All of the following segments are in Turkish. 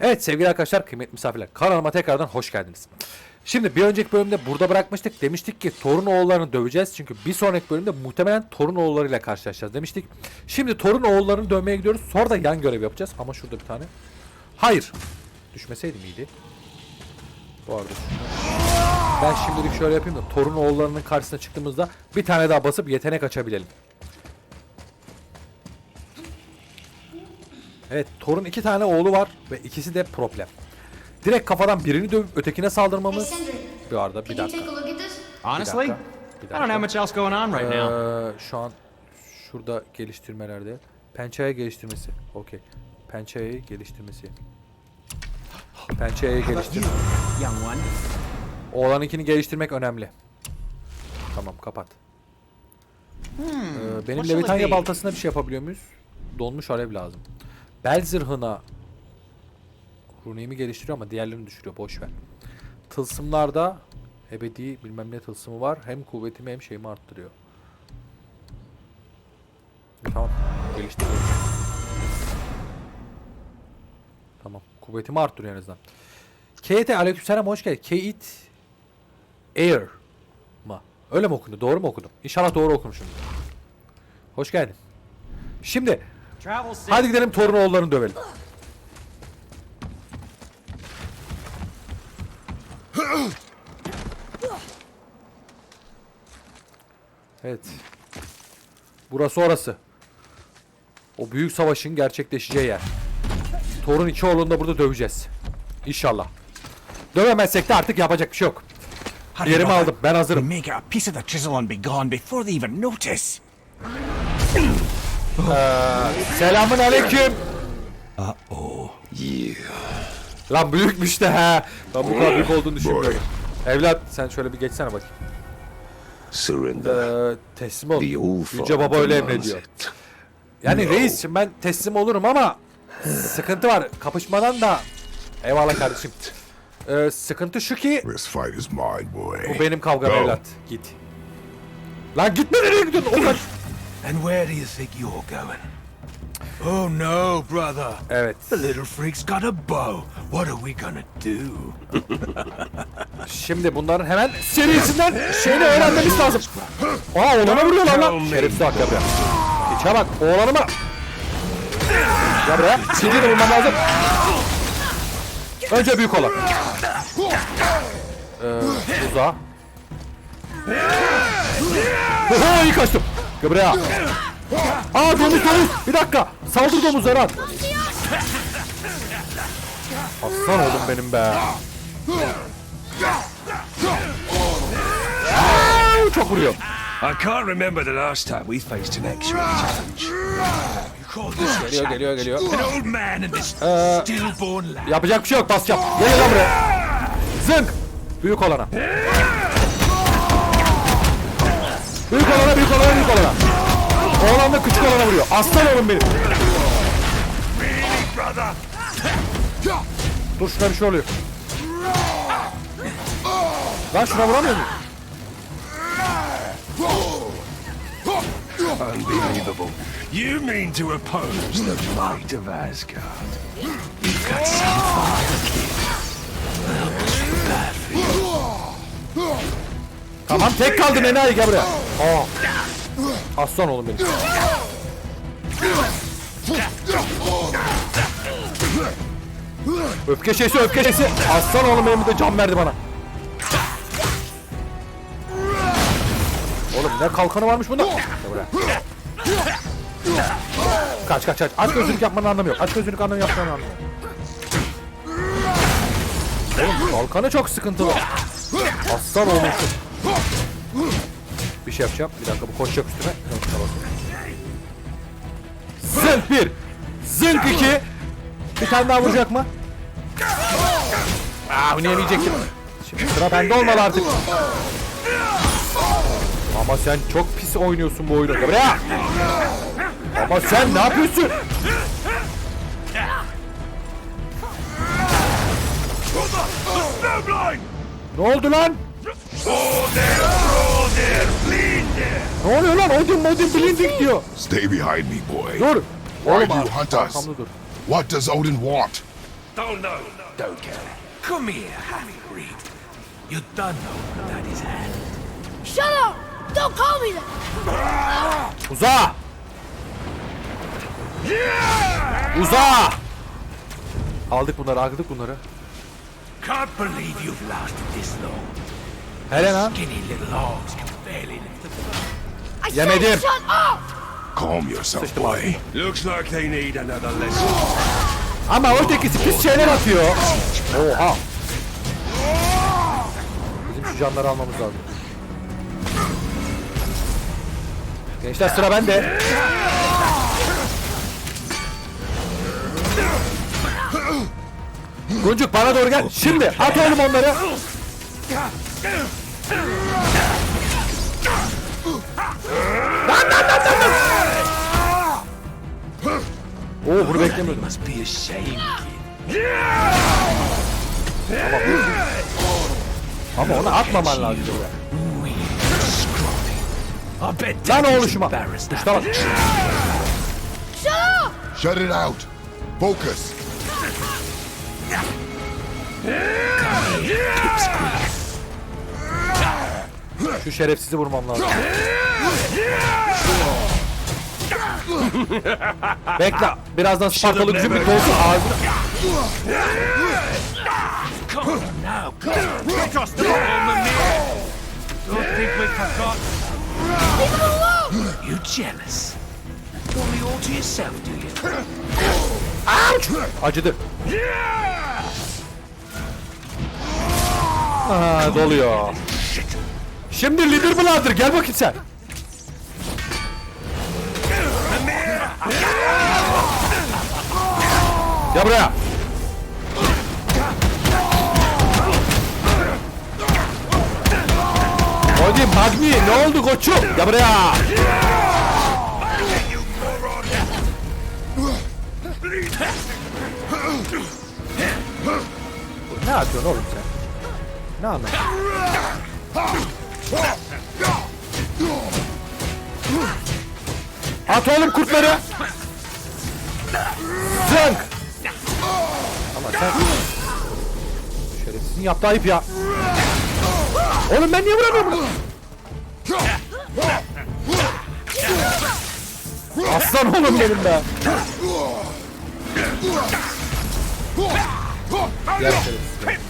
Evet sevgili arkadaşlar, kıymetli misafirler. Kanalıma tekrardan hoş geldiniz. Şimdi bir önceki bölümde burada bırakmıştık. Demiştik ki torun oğullarını döveceğiz. Çünkü bir sonraki bölümde muhtemelen torun oğullarıyla karşılaşacağız demiştik. Şimdi torun oğullarını dövmeye gidiyoruz. Sonra da yan görev yapacağız. Ama şurada bir tane. Hayır. Düşmeseydim iyiydi. Bu arada ben şimdilik şöyle yapayım da torun oğullarının karşısına çıktığımızda bir tane daha basıp yetenek açabilelim. Evet, Thor'un iki tane oğlu var ve ikisi de problem. Direkt kafadan birini dövüp ötekine saldırmamız. Bir arada bir dakika. Honestly, dakika, I bir don't know how much else going on right now. Ee, şu an şurada geliştirmelerde. Pençeye geliştirmesi. Okey. Pençeyi geliştirmesi. Pençeyi geliştir. Young one. Oğlanınkini geliştirmek önemli. Tamam kapat. Ee, benim Levitanya baltasına bir şey yapabiliyor muyuz? Donmuş alev lazım. Bel zırhına Rune'imi geliştiriyor ama diğerlerini düşürüyor. Boş ver. Tılsımlarda ebedi bilmem ne tılsımı var. Hem kuvvetimi hem şeyimi arttırıyor. Tamam. Geliştiriyorum. Tamam. Kuvvetimi arttırıyor en azından. KT aleykümselam hoş geldin. Kate Air mı? Öyle mi okundu? Doğru mu okudum? İnşallah doğru okumuşum. Hoş geldin. Şimdi. Hadi gidelim torun oğullarını dövelim. Evet. Burası orası. O büyük savaşın gerçekleşeceği yer. Torun iki oğlunu da burada döveceğiz. İnşallah. Dövemezsek de artık yapacak bir şey yok. Yerimi aldım. Ben hazırım. Get a piece of the chisel and be gone before they even notice. Selamun aleyküm. Lan büyükmüş de ha. Ben bu kadar büyük olduğunu düşünmüyorum. Evlat sen şöyle bir geçsene bakayım. Surrender. Ee, teslim ol. Yüce Baba öyle emrediyor. Yani No. reis şimdi ben teslim olurum ama sıkıntı var. Kapışmadan da eyvallah kardeşim. Ee, sıkıntı şu ki This fight is mine, boy. bu benim kavgam Go. evlat. Git. Lan gitme nereye gidiyorsun? O. And where do you think you're going? Oh no, brother. Evet. The little freak's got a bow. What are we gonna do? Şimdi bunların hemen serisinden şeyini öğrenmemiz lazım. Aa oğlana vuruyorlar lan. Şerefsiz bak ya buraya. İçe bak oğlanıma. Ya buraya. Sildiğini vurmam lazım. Önce büyük olan. Ee, uzağa. Oho iyi kaçtım. Gel buraya. Aa domuz domuz. Bir dakika. Saldır domuzlara at. Aslan oğlum benim be. Aa, Çok vuruyor. I can't remember the last time we faced an actual challenge. You call this Geliyor geliyor geliyor. an old man and this stillborn lad? Yapacak bir şey yok basacağım. Gel lan buraya. Zınk. Büyük olana. Büyük olana büyük olana büyük olana. Oğlan da küçük olana vuruyor. Aslan oğlum benim. Dur şuna bir şey oluyor. Lan şuna vuramıyor muyum? Unbelievable. You mean to oppose the might of Asgard? You've got some fire, kid. Tamam tek kaldın enayi gel buraya. Aa. Aslan oğlum benim. Öfke şeysi öfke şeysi. Aslan oğlum benim de can verdi bana. Oğlum ne kalkanı varmış bunda. Gel buraya. Kaç kaç kaç. Aç gözlülük yapmanın anlamı yok. Aç gözlülük anlamı yapmanın anlamı yok. Oğlum kalkanı çok sıkıntılı. Aslan olmuşsun. Bir şey yapacağım. Bir dakika bu koşacak üstüme. Zınk bir. Zınk iki. Bir tane daha vuracak mı? Aa bunu yemeyecektim. Şimdi sıra bende olmalı artık. Ama sen çok pis oynuyorsun bu oyunu. Buraya. Ama sen ne yapıyorsun? Ne oldu lan? Ne oluyor lan? Odin Odin Blinding diyor. Stay behind me, boy. Dur. Why do you hunt us? dur. What does Odin want? Don't know. Don't care. Come here, half-breed. You don't know that is hand. Shut up! Don't call me that! Uza! Uza! Aldık bunları, aldık bunları. Can't believe you've lasted this long. Helena. Yemedim. Calm yourself, boy. Looks like they need another lesson. Ama ötekisi pis şeyler atıyor. Oha. Bizim şu canları almamız lazım. Gençler sıra bende. Guncuk bana doğru gel. Şimdi at oğlum onları. Lan lan lan lan lan. Oo bunu beklemiyordum. Must be ashamed, kid. Ama onu atmaman lazım. Bet Lan oğluşuma. embarrassed Usta bak. Shut it out. Focus. Şu şerefsizi vurmam lazım. Bekle. Birazdan Spartalı gücüm bir dolsun ağzını. Come on now, Just the moment. Don't think we forgot. Leave him alone! You jealous? Want me all to yourself, do you? Acıdı. Aa, doluyor. Şimdi Lider Blader gel bakayım sen. Gel buraya. Hadi Magni ne oldu koçum? Gel buraya. Ne yapıyorsun oğlum sen? Ne anlatıyorsun? At oğlum kurtları. Zınk. Ama sen... Şerefsizin yaptığı ayıp ya. Oğlum ben niye vuramıyorum bunu? Aslan oğlum benim be. Gel şerefsiz.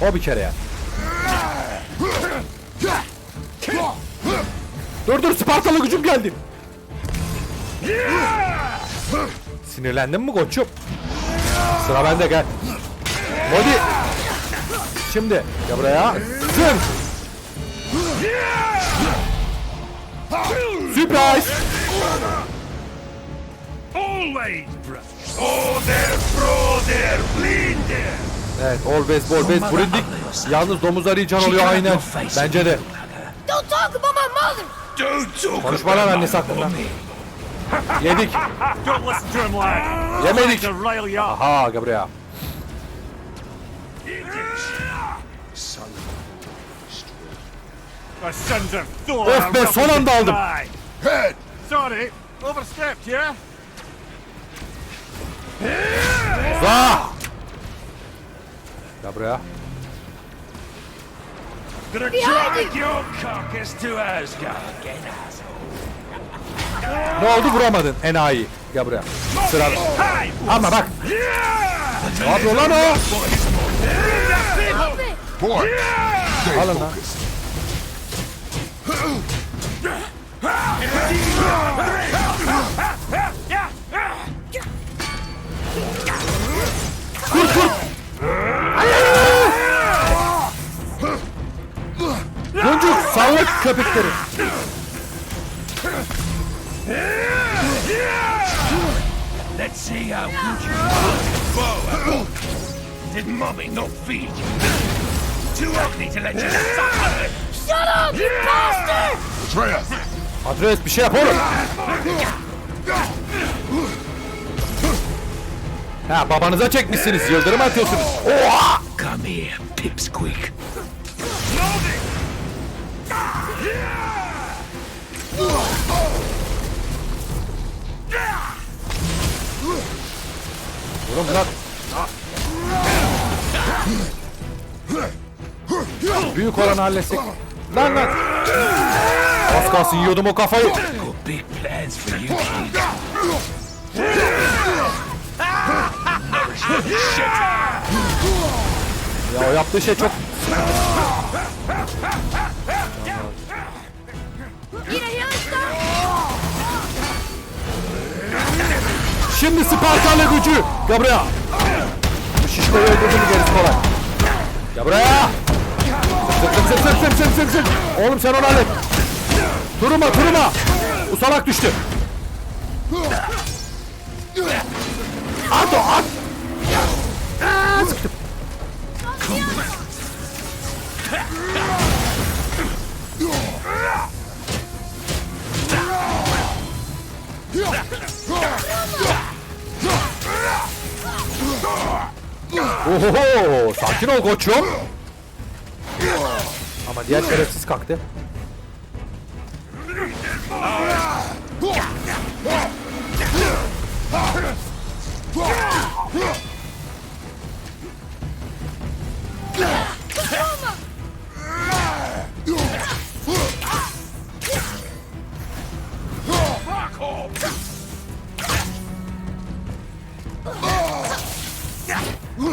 O bir kere ya. Dur dur Spartalı gücüm geldi. Sinirlendin mi koçum? Sıra bende gel. Body. Şimdi gel buraya. Zın. Surprise. Always, brother. Order, brother, blinder. Evet always always brindik. Yalnız domuzları can oluyor aynen. Bence de. Don't talk about my mother! Don't talk Konuşma lan annesi hakkında. Yedik. Don't listen to him, lad. Yemedik. Aha sons of be, son anda aldım. Head. Sorry, overstepped, yeah? Za. Gel buraya. Gonna drag your carcass to Asgard again, Ne oldu vuramadın enayi. Gel buraya. Sıra. Ama bak. Ne yapıyor lan o? Boy. Stay Alın lan. focused. Salla köpekleri. Let's see how good you are. Did mommy not feed you? Too ugly to let you suffer. Shut up, you bastard! Atreus. Adres bir şey yap oğlum. Ha babanıza çekmişsiniz. Yıldırım atıyorsunuz. Oha! Come here, pipsqueak. Büyük olanı halletsek. Lan lan. Az kalsın yiyordum o kafayı. Ya o yaptığı şey çok... Şimdi Spartalı gücü. Buraya. Bu şişkoyu öldürdüm gerisi kolay. Gel zıp zıp zıp zıp zıp zıp zıp. Oğlum sen onu hallet. Durma durma. Bu salak düştü. At o at. Aa, sıktım. Oho, sakin ol koçum. Ama diğer şerefsiz kalktı.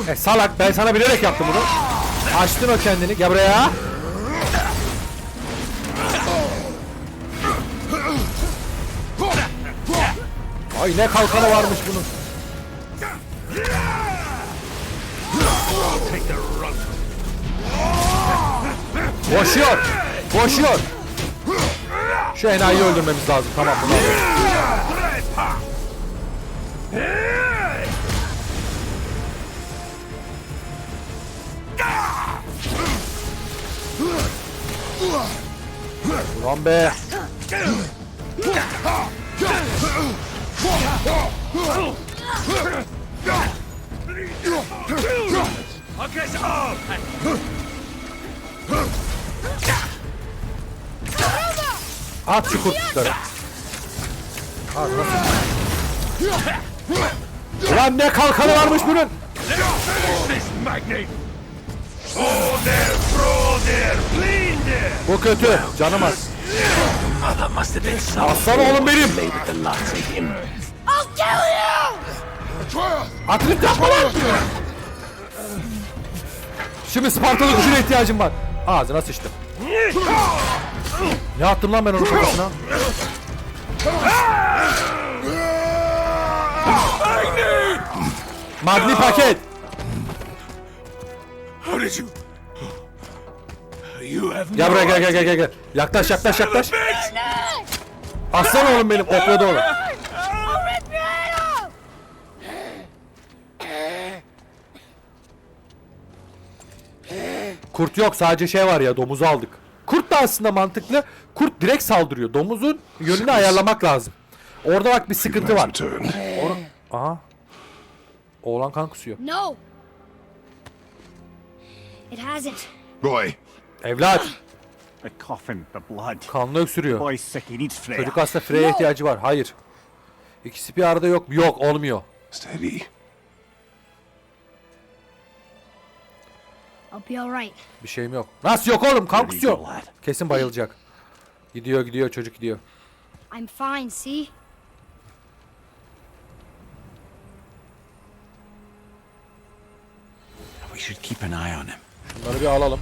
E salak ben sana bilerek yaptım bunu. Açtın o kendini. Gel buraya. Ay ne kalkanı varmış bunun. Koşuyor. Koşuyor. Şu enayiyi öldürmemiz lazım. Tamam bunu. Ulan be. I guess up. At şu kurtları. Ulan ne kalkanı varmış bunun. Bu kötü. Canım az. Mother must have been so Aslan oğlum benim. with the likes of him. I'll kill you! Atlet yapma lan. Şimdi Spartalı gücüne ihtiyacım var. Ağzına sıçtım. Ne attım lan ben onun kafasına? Magni paket. How did you? You have Gel no buraya gel gel gel gel gel. Yaklaş yaklaş yaklaş. Aslan oğlum benim okladı oğlum. Kurt yok sadece şey var ya domuzu aldık. Kurt da aslında mantıklı. Kurt direkt saldırıyor. Domuzun yönünü ayarlamak lazım. Orada bak bir sıkıntı var. Return. Aha. Oğlan kan kusuyor. No! It hasn't. Roy, Evlat The coffin, the blood. kanlı öksürüyor. Boy's sick, he needs Freya. Çocuk hasta Freya ihtiyacı var. Hayır. İkisi bir arada yok. Yok olmuyor. Steady. I'll be alright. Bir şeyim yok. Nasıl yok oğlum? Kan kusuyor. lad. Kesin bayılacak. Gidiyor gidiyor çocuk gidiyor. I'm fine, see? We should keep an eye on him. Bunları bir alalım.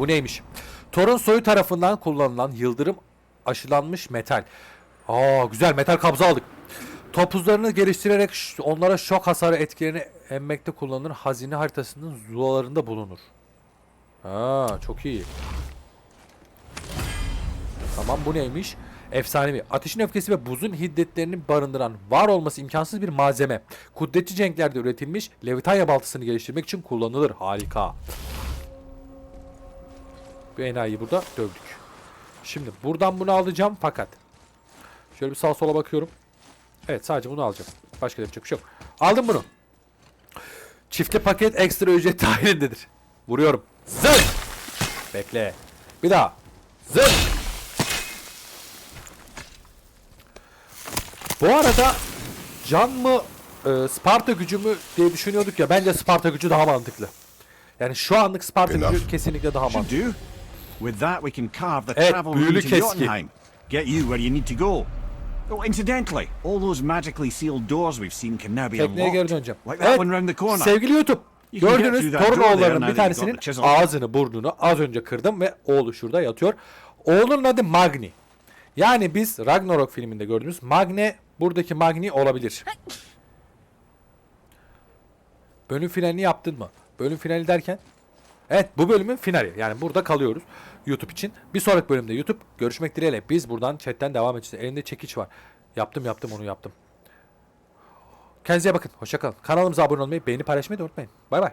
Bu neymiş? Thor'un soyu tarafından kullanılan yıldırım aşılanmış metal. Aa güzel metal kabza aldık. Topuzlarını geliştirerek onlara şok hasarı etkilerini emmekte kullanılır. Hazine haritasının zulalarında bulunur. Ha çok iyi. Tamam bu neymiş? Efsanevi. Ateşin öfkesi ve buzun hiddetlerini barındıran var olması imkansız bir malzeme. Kudretli cenklerde üretilmiş Levitanya baltasını geliştirmek için kullanılır. Harika. Bu enayiyi burada dövdük. Şimdi buradan bunu alacağım fakat şöyle bir sağa sola bakıyorum. Evet sadece bunu alacağım. Başka da yapacak bir şey yok. Aldım bunu. Çiftli paket ekstra ücret dahilindedir. Vuruyorum. Zırt. Bekle. Bir daha. Zırt. Bu arada can mı e, Sparta gücü mü diye düşünüyorduk ya. Bence Sparta gücü daha mantıklı. Yani şu anlık Sparta gücü kesinlikle daha mantıklı. With that, we can carve the Evet, travel route to. Jotunheim. Get you where you need to go. Oh, incidentally, all those magically sealed doors we've seen can now be unlocked. Like that Evet, one round the corner. sevgili YouTube. Torunoğullarının now bir tanesinin ağzını burnunu az önce kırdım ve oğlu şurada yatıyor. Oğlunun adı Magni. Yani biz Ragnarok filminde gördüğümüz Magne buradaki Magni olabilir. Bölüm finalini yaptın mı? Bölüm finali derken? Evet bu bölümün finali. Yani burada kalıyoruz YouTube için. Bir sonraki bölümde YouTube görüşmek dileğiyle. Biz buradan chatten devam edeceğiz. Elinde çekiç var. Yaptım yaptım onu yaptım. Kendinize bakın. Hoşçakalın. Kanalımıza abone olmayı, beğeni paylaşmayı da unutmayın. Bay bay.